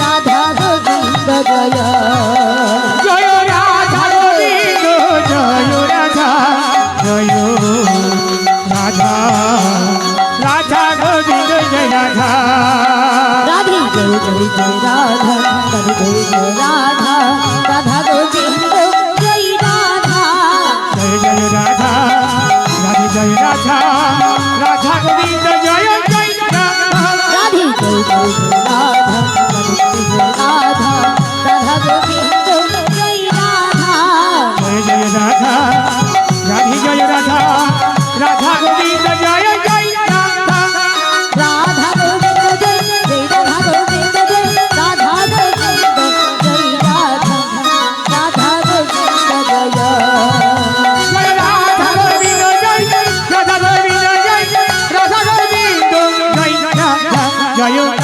Radha Govinda Joy. Joy Radha Govinda Joy Radha Joy Radha Radha Govinda Joy Radha. Radhe Joy Joy Joy Radha Radhe Joy Joy Radha Radha Govinda Joy Radha. Joy Joy Radha Radhe Joy Radha Radha Govinda mayor